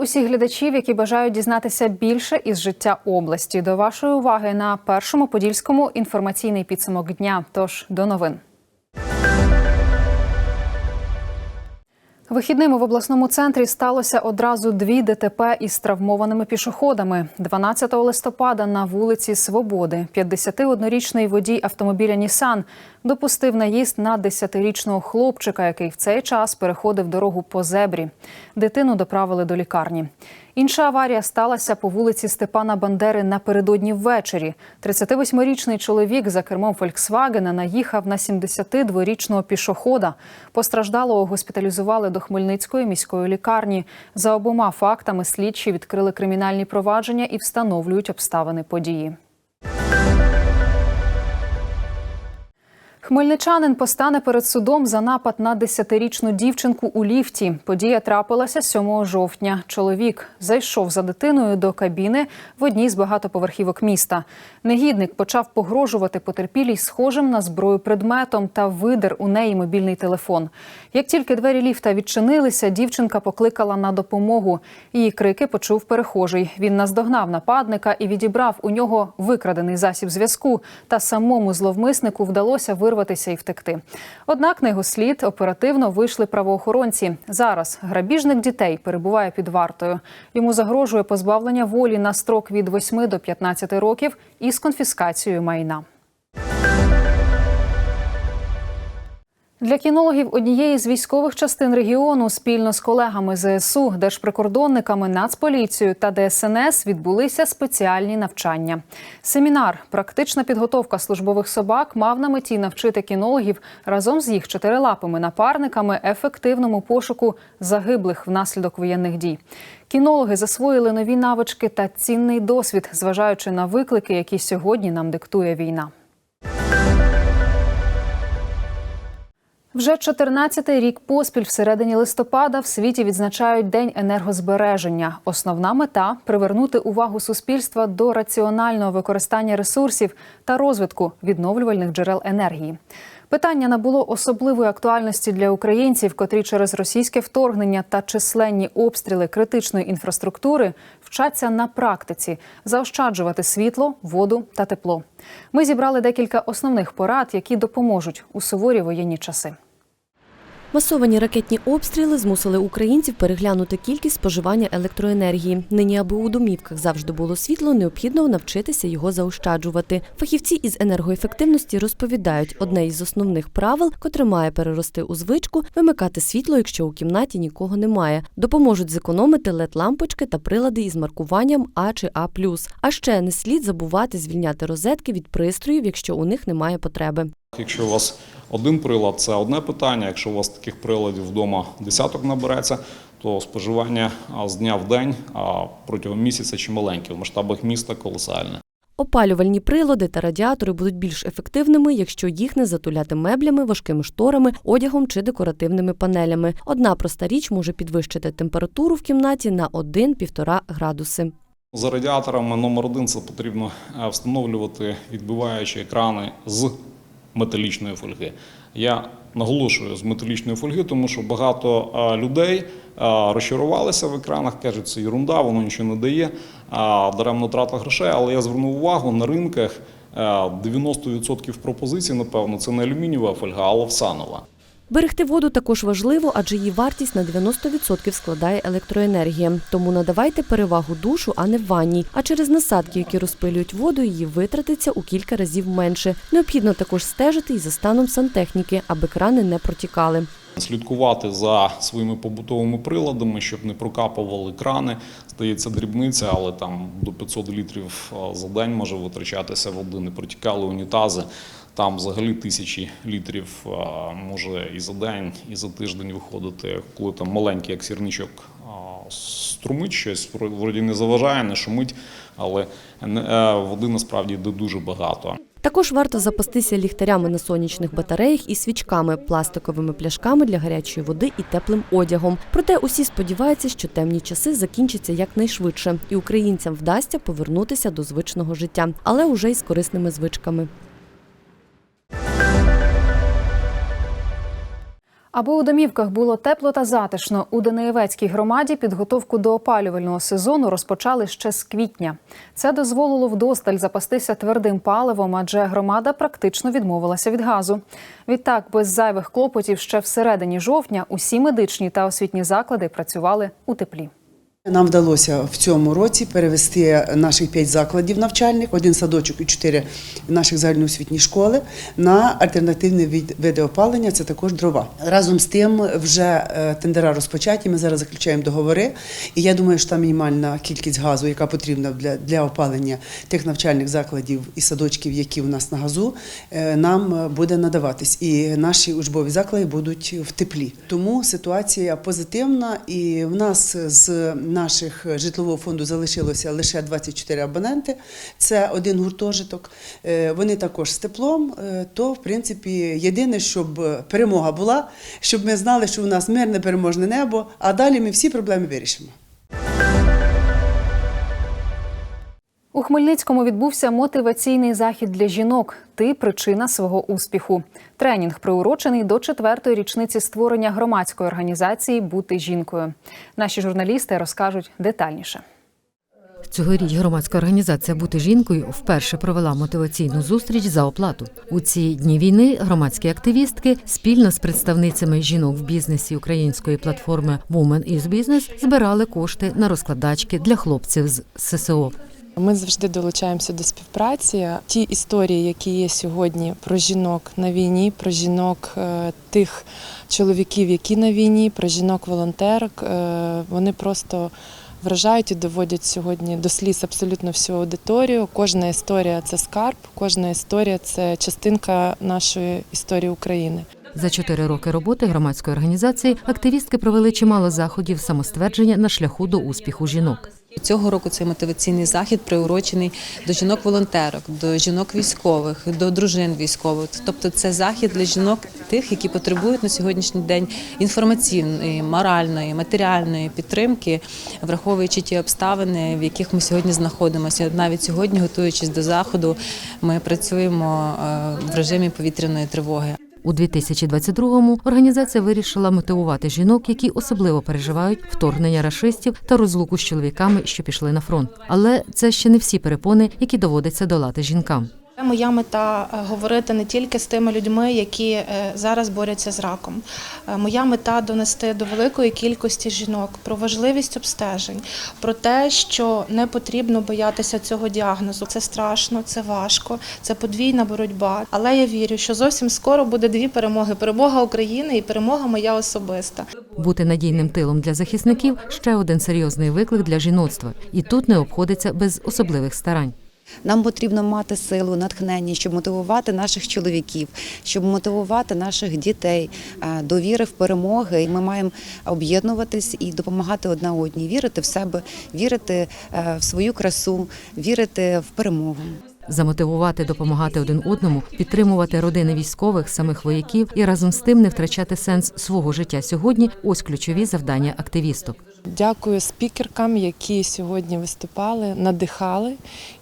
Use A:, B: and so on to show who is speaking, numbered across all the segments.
A: усіх глядачів, які бажають дізнатися більше із життя області. До вашої уваги на першому подільському інформаційний підсумок дня. Тож до новин. Вихідними в обласному центрі сталося одразу дві ДТП із травмованими пішоходами. 12 листопада на вулиці Свободи 51-річний водій автомобіля Нісан допустив наїзд на 10-річного хлопчика, який в цей час переходив дорогу по зебрі. Дитину доправили до лікарні. Інша аварія сталася по вулиці Степана Бандери напередодні ввечері. 38-річний чоловік за кермом Фольксвагена наїхав на 72-річного пішохода. Постраждалого госпіталізували до Хмельницької міської лікарні. За обома фактами слідчі відкрили кримінальні провадження і встановлюють обставини події. Хмельничанин постане перед судом за напад на 10-річну дівчинку у ліфті. Подія трапилася 7 жовтня. Чоловік зайшов за дитиною до кабіни в одній з багатоповерхівок міста. Негідник почав погрожувати потерпілій схожим на зброю предметом та видер у неї мобільний телефон. Як тільки двері ліфта відчинилися, дівчинка покликала на допомогу. Її крики почув перехожий. Він наздогнав нападника і відібрав у нього викрадений засіб зв'язку. Та самому зловмиснику вдалося вирватися і втекти. Однак на його слід оперативно вийшли правоохоронці. Зараз грабіжник дітей перебуває під вартою. Йому загрожує позбавлення волі на строк від 8 до 15 років із конфіскацією майна. Для кінологів однієї з військових частин регіону спільно з колегами ЗСУ, держприкордонниками, Нацполіцією та ДСНС відбулися спеціальні навчання. Семінар Практична підготовка службових собак мав на меті навчити кінологів разом з їх чотирилапими напарниками ефективному пошуку загиблих внаслідок воєнних дій. Кінологи засвоїли нові навички та цінний досвід, зважаючи на виклики, які сьогодні нам диктує війна. Вже 14-й рік поспіль всередині листопада в світі відзначають День енергозбереження. Основна мета привернути увагу суспільства до раціонального використання ресурсів та розвитку відновлювальних джерел енергії. Питання набуло особливої актуальності для українців, котрі через російське вторгнення та численні обстріли критичної інфраструктури вчаться на практиці заощаджувати світло, воду та тепло. Ми зібрали декілька основних порад, які допоможуть у суворі воєнні часи.
B: Масовані ракетні обстріли змусили українців переглянути кількість споживання електроенергії. Нині, аби у домівках завжди було світло, необхідно навчитися його заощаджувати. Фахівці із енергоефективності розповідають, одне із основних правил, котре має перерости у звичку, вимикати світло, якщо у кімнаті нікого немає. Допоможуть зекономити led лампочки та прилади із маркуванням А чи А+. А ще не слід забувати звільняти розетки від пристроїв, якщо у них немає потреби.
C: Якщо у вас один прилад, це одне питання. Якщо у вас таких приладів вдома десяток набереться, то споживання з дня в день а, протягом місяця чималеньке. В масштабах міста колосальне.
B: Опалювальні прилади та радіатори будуть більш ефективними, якщо їх не затуляти меблями, важкими шторами, одягом чи декоративними панелями. Одна проста річ може підвищити температуру в кімнаті на 1-1,5 градуси.
C: За радіаторами номер один це потрібно е, встановлювати відбиваючі екрани з металічної фольги. Я наголошую з металічної фольги, тому що багато людей розчарувалися в екранах, кажуть, це ерунда, воно нічого не дає, даремно трата грошей. Але я звернув увагу на ринках е, 90% пропозицій, напевно, це не алюмінієва фольга, а лавсанова.
B: Берегти воду також важливо, адже її вартість на 90% складає електроенергія. Тому надавайте перевагу душу, а не ванні. А через насадки, які розпилюють воду, її витратиться у кілька разів менше. Необхідно також стежити і за станом сантехніки, аби крани не протікали.
C: Слідкувати за своїми побутовими приладами, щоб не прокапували крани. Здається, дрібниця, але там до 500 літрів за день може витрачатися води, не протікали унітази. Там взагалі тисячі літрів може і за день, і за тиждень виходити, коли там маленький як сірничок струмить щось, вроді не заважає, не шумить, але е, води насправді йде дуже багато.
B: Також варто запастися ліхтарями на сонячних батареях і свічками, пластиковими пляшками для гарячої води і теплим одягом. Проте усі сподіваються, що темні часи закінчаться якнайшвидше, і українцям вдасться повернутися до звичного життя, але уже й з корисними звичками.
A: Аби у домівках було тепло та затишно, у Даниєвецькій громаді підготовку до опалювального сезону розпочали ще з квітня. Це дозволило вдосталь запастися твердим паливом, адже громада практично відмовилася від газу. Відтак, без зайвих клопотів ще всередині жовтня усі медичні та освітні заклади працювали у теплі.
D: Нам вдалося в цьому році перевести наших п'ять закладів навчальних, один садочок і чотири наших загальноосвітні школи на альтернативні від- види опалення. Це також дрова. Разом з тим, вже е, тендера розпочаті. Ми зараз заключаємо договори. І я думаю, що та мінімальна кількість газу, яка потрібна для, для опалення тих навчальних закладів і садочків, які у нас на газу, е, нам буде надаватись. І наші учбові заклади будуть в теплі. Тому ситуація позитивна, і в нас з наших житлового фонду залишилося лише 24 абоненти. Це один гуртожиток. Е, Вони також з теплом. Е, То, в принципі, єдине, щоб перемога була, щоб ми знали, що у нас мирне переможне небо, а далі ми всі проблеми вирішимо.
A: У Хмельницькому відбувся мотиваційний захід для жінок. Ти причина свого успіху. Тренінг приурочений до четвертої річниці створення громадської організації Бути жінкою. Наші журналісти розкажуть детальніше.
E: Цьогоріч громадська організація Бути жінкою вперше провела мотиваційну зустріч за оплату. У ці дні війни громадські активістки спільно з представницями жінок в бізнесі української платформи Women is Business збирали кошти на розкладачки для хлопців з ССО.
F: Ми завжди долучаємося до співпраці. Ті історії, які є сьогодні про жінок на війні, про жінок е, тих чоловіків, які на війні, про жінок-волонтерок, е, вони просто вражають і доводять сьогодні до сліз абсолютно всю аудиторію. Кожна історія це скарб, кожна історія це частинка нашої історії України.
E: За чотири роки роботи громадської організації активістки провели чимало заходів самоствердження на шляху до успіху жінок.
G: Цього року цей мотиваційний захід приурочений до жінок-волонтерок, до жінок військових, до дружин військових. Тобто це захід для жінок тих, які потребують на сьогоднішній день інформаційної, моральної, матеріальної підтримки, враховуючи ті обставини, в яких ми сьогодні знаходимося. Навіть сьогодні, готуючись до заходу, ми працюємо е, в режимі повітряної тривоги.
E: У 2022-му організація вирішила мотивувати жінок, які особливо переживають вторгнення рашистів та розлуку з чоловіками, що пішли на фронт. Але це ще не всі перепони, які доводиться долати жінкам.
H: Моя мета е, говорити не тільки з тими людьми, які е, зараз борються з раком. Е, Моя мета донести до великої кількості жінок про важливість обстежень, про те, що не потрібно боятися цього діагнозу. Це страшно, це важко, це подвійна боротьба. Але я вірю, що зовсім скоро буде дві перемоги: перемога України і перемога моя особиста.
E: Бути надійним тилом для захисників ще один серйозний виклик для жіноцтва, і тут не обходиться без особливих старань.
I: Нам потрібно мати силу, натхнення, щоб мотивувати наших чоловіків, щоб мотивувати наших дітей е, до віри в перемоги. Ми маємо об'єднуватись і допомагати одна одній, вірити в себе, вірити е, в свою красу, вірити в перемогу.
E: Замотивувати, допомагати один одному, підтримувати родини військових, самих вояків і разом з тим не втрачати сенс свого життя сьогодні. Ось ключові завдання активісток.
F: Дякую спікеркам, які сьогодні виступали, надихали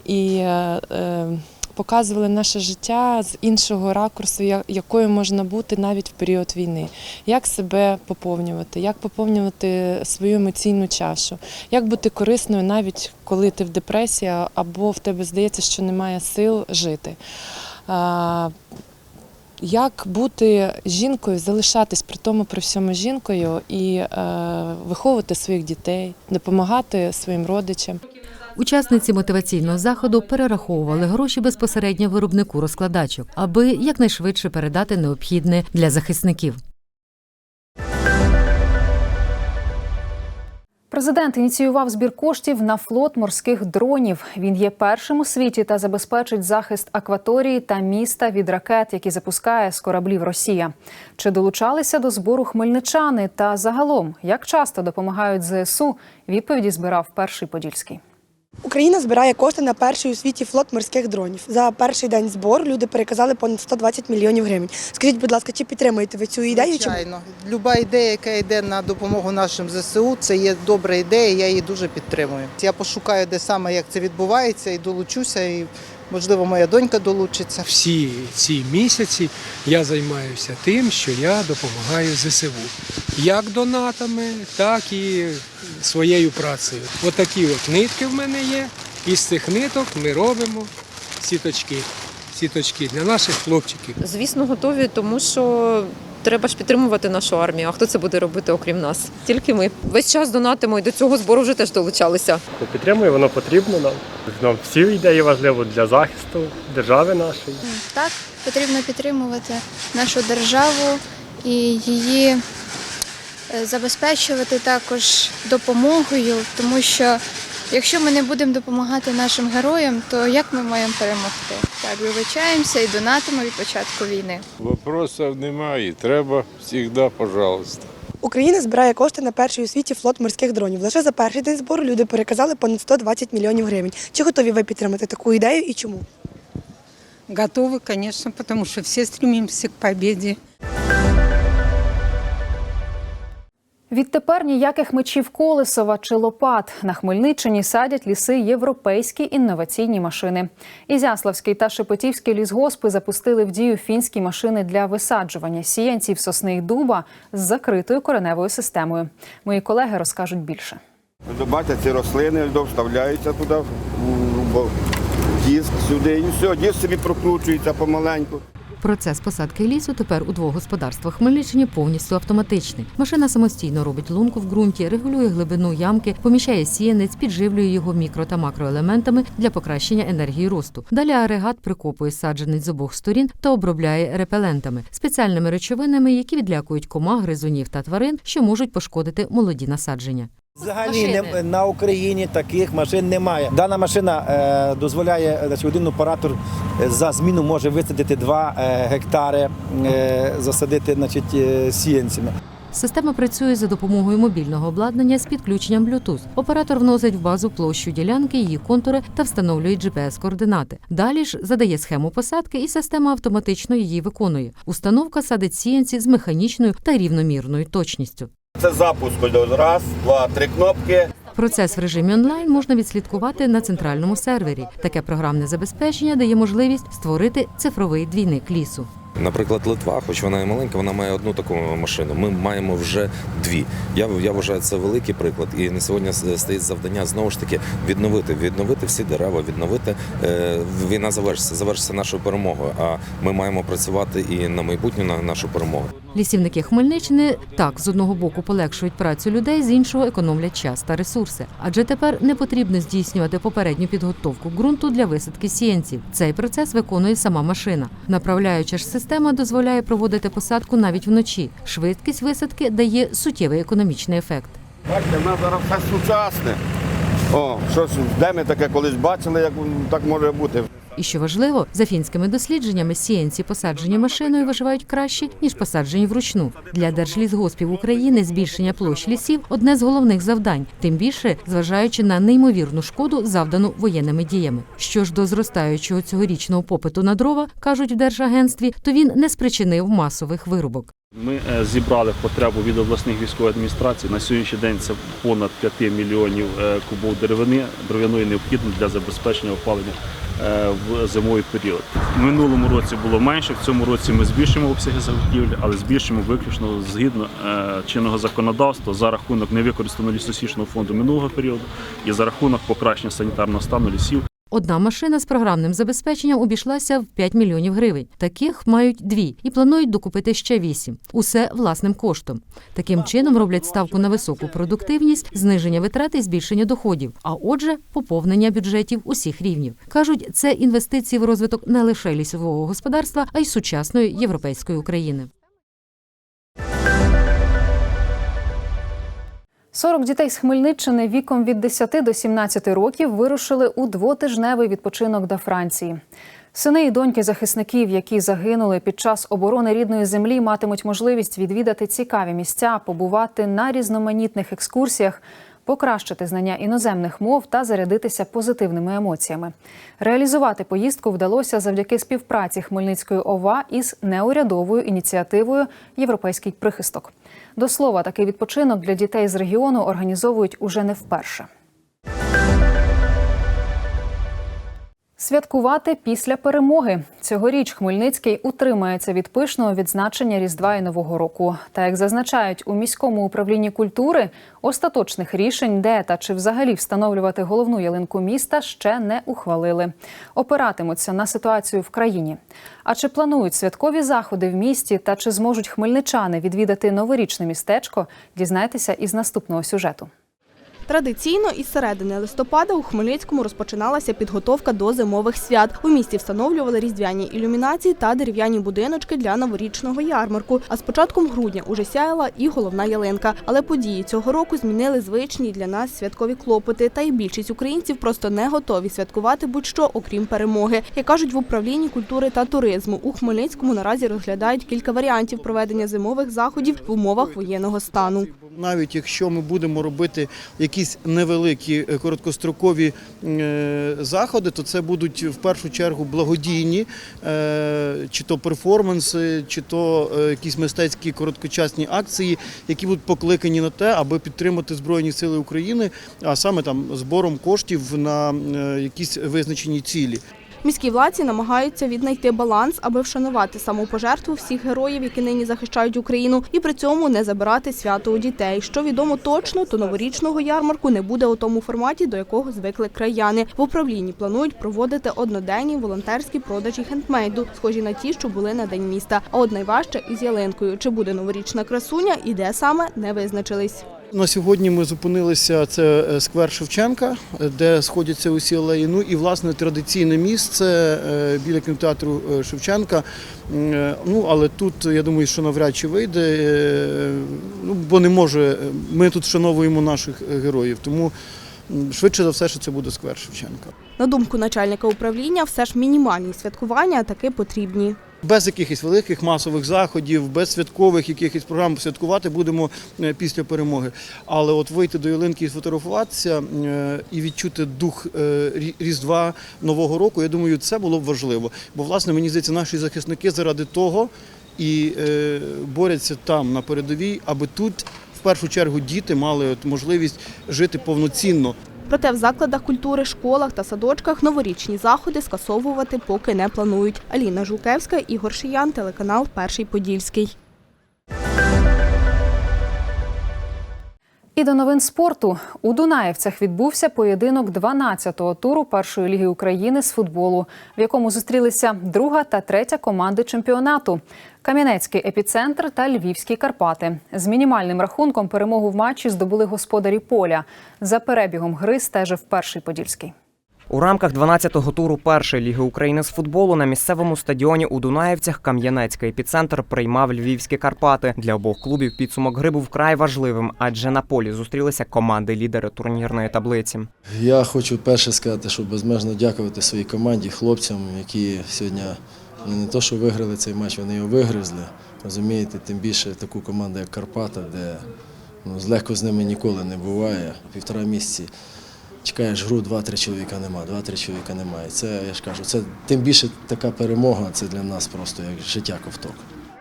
F: і е, е, показували наше життя з іншого ракурсу, якою можна бути навіть в період війни. Як себе поповнювати, як поповнювати свою емоційну чашу, як бути корисною, навіть коли ти в депресії або в тебе здається, що немає сил жити. Як бути жінкою, залишатись при тому при всьому жінкою і е, виховувати своїх дітей, допомагати своїм родичам.
E: Учасниці мотиваційного заходу перераховували гроші безпосередньо виробнику розкладачок, аби якнайшвидше передати необхідне для захисників.
A: Президент ініціював збір коштів на флот морських дронів. Він є першим у світі та забезпечить захист акваторії та міста від ракет, які запускає з кораблів Росія. Чи долучалися до збору хмельничани та загалом як часто допомагають ЗСУ? Відповіді збирав перший подільський.
J: Україна збирає кошти на перший у світі флот морських дронів. За перший день збору люди переказали понад 120 мільйонів гривень. Скажіть, будь ласка, чи підтримуєте ви цю ідею?
K: Звичайно, люба ідея, яка йде на допомогу нашим ЗСУ, це є добра ідея. Я її дуже підтримую. Я пошукаю, де саме як це відбувається, і долучуся, і Можливо, моя донька долучиться.
L: Всі ці місяці я займаюся тим, що я допомагаю ЗСУ. Як донатами, так і своєю працею. Отакі от нитки в мене є. Із цих ниток ми робимо сіточки. Сіточки для наших хлопчиків.
M: Звісно, готові, тому що треба ж підтримувати нашу армію. А хто це буде робити, окрім нас? Тільки ми. Весь час донатимо і до цього збору вже теж долучалися.
N: Підтримую, воно потрібно нам. Нам всі ідеї важливо для захисту держави нашої.
O: Так, потрібно підтримувати нашу державу і її е, забезпечувати також допомогою, тому що якщо ми не будемо допомагати нашим героям, то як ми маємо перемогти? Так, вибачаємося і донатимо від початку війни.
P: Вопросів немає. Треба завжди, пожалуйста.
J: Україна збирає кошти на перший у світі флот морських дронів. Лише за перший день збору люди переказали понад 120 мільйонів гривень. Чи готові ви підтримати таку ідею і чому?
Q: Готовы, конечно, потому что все стремимся к победе.
A: Відтепер ніяких мечів Колесова чи лопат на Хмельниччині садять ліси європейські інноваційні машини. Ізяславський та Шепетівський лісгоспи запустили в дію фінські машини для висаджування сіянців сосни й дуба з закритою кореневою системою. Мої колеги розкажуть більше.
R: Бачите, ці рослини вставляються туди, в диск сюди, і все, диск собі прокручується помаленьку.
E: Процес посадки лісу тепер у двох господарствах Хмельниччини повністю автоматичний. Машина самостійно робить лунку в ґрунті, регулює глибину ямки, поміщає сіянець, підживлює його мікро та макроелементами для покращення енергії росту. Далі агрегат прикопує саджанець з обох сторін та обробляє репелентами, спеціальними речовинами, які відлякують комах, гризунів та тварин, що можуть пошкодити молоді насадження.
S: Взагалі не, на Україні таких машин немає. Дана машина е, дозволяє значить, один оператор е, за зміну може висадити 2 е, гектари, е, засадити значить, е, сіянцями.
E: Система працює за допомогою мобільного обладнання з підключенням Bluetooth. Оператор вносить в базу площу ділянки, її контури та встановлює GPS-координати. Далі ж задає схему посадки, і система автоматично її виконує. Установка садить сіянці з механічною та рівномірною точністю.
R: Це запуск. Раз, два, три кнопки.
E: Процес в режимі онлайн можна відслідкувати на центральному сервері. Таке програмне забезпечення дає можливість створити цифровий двійник лісу.
T: Наприклад, Литва, хоч вона і маленька, вона має одну таку машину. Ми маємо вже дві. Я я вважаю це великий приклад. І на сьогодні стоїть завдання знову ж таки відновити, відновити всі дерева, відновити е, війна завершиться, завершиться нашою перемогою. А ми маємо працювати і на майбутню на нашу перемогу.
E: Лісівники Хмельниччини так з одного боку полегшують працю людей, з іншого економлять час та ресурси. Адже тепер не потрібно здійснювати попередню підготовку ґрунту для висадки сіянців. Цей процес виконує сама машина. Направляюча ж система дозволяє проводити посадку навіть вночі. Швидкість висадки дає суттєвий економічний ефект.
R: Бачите, в нас зараз все сучасне. О, щось, де ми таке колись бачили, як так може бути.
E: І що важливо, за фінськими дослідженнями сіянці, посаджені машиною, виживають краще ніж посаджені вручну. Для держлісгоспів України збільшення площ лісів одне з головних завдань, тим більше зважаючи на неймовірну шкоду, завдану воєнними діями. Що ж до зростаючого цьогорічного попиту на дрова, кажуть в держагентстві, то він не спричинив масових вирубок.
U: Ми е, зібрали потребу від обласних військових адміністрацій. На сьогоднішній день це понад 5 мільйонів е, кубов деревини, дерев'яної необхідно для забезпечення опалення е, в зимовий період. В минулому році було менше, в цьому році ми збільшимо обсяги заготівлі, але збільшимо виключно згідно чинного законодавства за рахунок невикористаного лісосічного фонду минулого періоду і за рахунок покращення санітарного стану лісів.
E: Одна машина з програмним забезпеченням обійшлася в 5 мільйонів гривень. Таких мають дві і планують докупити ще вісім. Усе власним коштом. Таким чином роблять ставку на високу продуктивність, зниження витрат і збільшення доходів. А отже, поповнення бюджетів усіх рівнів. кажуть, це інвестиції в розвиток не лише лісового господарства, а й сучасної європейської України.
A: 40 дітей з Хмельниччини віком від 10 до 17 років вирушили у двотижневий відпочинок до Франції. Сини і доньки захисників, які загинули під час оборони рідної землі, матимуть можливість відвідати цікаві місця, побувати на різноманітних екскурсіях, покращити знання іноземних мов та зарядитися позитивними емоціями. Реалізувати поїздку вдалося завдяки співпраці Хмельницької ОВА із неурядовою ініціативою Європейський прихисток. До слова, такий відпочинок для дітей з регіону організовують уже не вперше. Святкувати після перемоги цьогоріч Хмельницький утримається від пишного відзначення Різдва і Нового року. Та як зазначають у міському управлінні культури, остаточних рішень, де та чи взагалі встановлювати головну ялинку міста, ще не ухвалили. Опиратимуться на ситуацію в країні. А чи планують святкові заходи в місті та чи зможуть хмельничани відвідати новорічне містечко? Дізнайтеся із наступного сюжету.
V: Традиційно із середини листопада у Хмельницькому розпочиналася підготовка до зимових свят. У місті встановлювали різдвяні ілюмінації та дерев'яні будиночки для новорічного ярмарку. А з початком грудня уже сяяла і головна ялинка. Але події цього року змінили звичні для нас святкові клопоти. Та й більшість українців просто не готові святкувати будь-що, окрім перемоги. Як кажуть в управлінні культури та туризму, у Хмельницькому наразі розглядають кілька варіантів проведення зимових заходів в умовах воєнного стану.
W: Навіть якщо ми будемо робити якісь невеликі е, короткострокові е, заходи, то це будуть в першу чергу благодійні, е, чи то перформанси, чи то якісь мистецькі короткочасні акції, які будуть покликані на те, аби підтримати Збройні Сили України, а саме там збором коштів на якісь визначені цілі.
V: Міські владці намагаються віднайти баланс, аби вшанувати самопожертву всіх героїв, які нині захищають Україну, і при цьому не забирати свято у дітей. Що відомо точно, то новорічного ярмарку не буде у тому форматі, до якого звикли краяни. В управлінні планують проводити одноденні волонтерські продажі хендмейду, схожі на ті, що були на день міста. А от найважче із ялинкою. Чи буде новорічна красуня і де саме не визначились.
W: На сьогодні ми зупинилися. Це е, сквер Шевченка, е, де сходяться усі алеї. Ну і власне традиційне місце е, біля кінотеатру Шевченка. Ну але тут я думаю, що навряд чи вийде. Ну бо не може. Ми тут вшановуємо наших героїв. Тому швидше за все, що це буде сквер Шевченка.
V: На думку начальника управління, все ж мінімальні святкування таки потрібні.
W: Без якихось великих масових заходів, без святкових якихось програм святкувати будемо е, після перемоги. Але от вийти до ялинки і сфотографуватися е, і відчути дух е, Різдва Нового року, я думаю, це було б важливо. Бо, власне, мені здається, наші захисники заради того і борються там на передовій, аби тут в першу чергу діти мали от можливість жити повноцінно.
V: Проте в закладах культури, школах та садочках новорічні заходи скасовувати поки не планують. Аліна Жукевська Ігор Шиян, телеканал Перший Подільський.
A: І до новин спорту у Дунаєвцях відбувся поєдинок 12-го туру першої ліги України з футболу, в якому зустрілися друга та третя команди чемпіонату. Кам'янецький епіцентр та Львівські Карпати. З мінімальним рахунком перемогу в матчі здобули господарі поля. За перебігом гри стежив перший подільський.
X: У рамках 12-го туру першої ліги України з футболу на місцевому стадіоні у Дунаєвцях Кам'янецький епіцентр приймав львівські Карпати. Для обох клубів підсумок гри був вкрай важливим, адже на полі зустрілися команди-лідери турнірної таблиці.
Y: Я хочу перше сказати, що безмежно дякувати своїй команді, хлопцям, які сьогодні ну, не то, що виграли цей матч, вони його вигризли. Розумієте, тим більше таку команду, як Карпата, де ну, злегко з ними ніколи не буває. Півтора місяці чекаєш гру, два-три чоловіка нема, два-три чоловіка немає. Це я ж кажу, це тим більше така перемога, це для нас просто як життя ковток.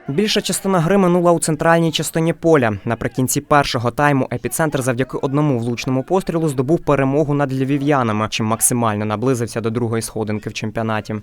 X: Більша частина гри минула у центральній частині поля. Наприкінці першого тайму епіцентр завдяки одному влучному пострілу здобув перемогу над львів'янами, чим максимально наблизився до другої сходинки в чемпіонаті.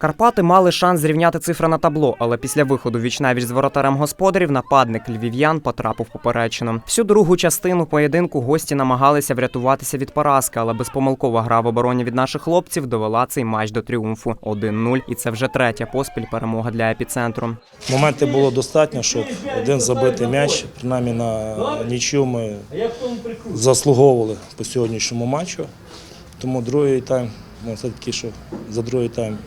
X: Карпати мали шанс зрівняти цифри на табло, але після виходу вічнавіч з воротарем господарів нападник львів'ян потрапив поперечину. Всю другу частину поєдинку гості намагалися врятуватися від поразки, але безпомилкова гра в обороні від наших хлопців довела цей матч до тріумфу 1-0. І це вже третя поспіль перемога для епіцентру.
Z: Моментів було достатньо, щоб один забитий м'яч, принаймні на нічю ми заслуговували по сьогоднішньому матчу. Тому другий тайм, можна сказати, такий, що за другий тайм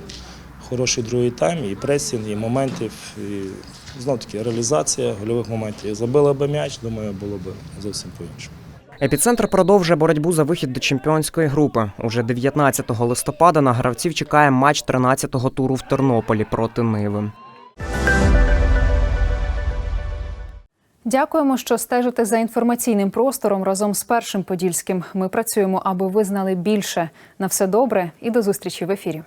Z: хороший другий тайм, і пресінг, і моментів, і знов таки реалізація гольових моментів. Забили би м'яч, думаю, було б зовсім по-іншому.
X: Епіцентр продовжує боротьбу за вихід до чемпіонської групи. Уже 19 листопада на гравців чекає матч 13-го туру в Тернополі проти Ниви.
A: Дякуємо, що стежите за інформаційним простором разом з першим подільським. Ми працюємо, аби ви знали більше. На все добре і до зустрічі в ефірі.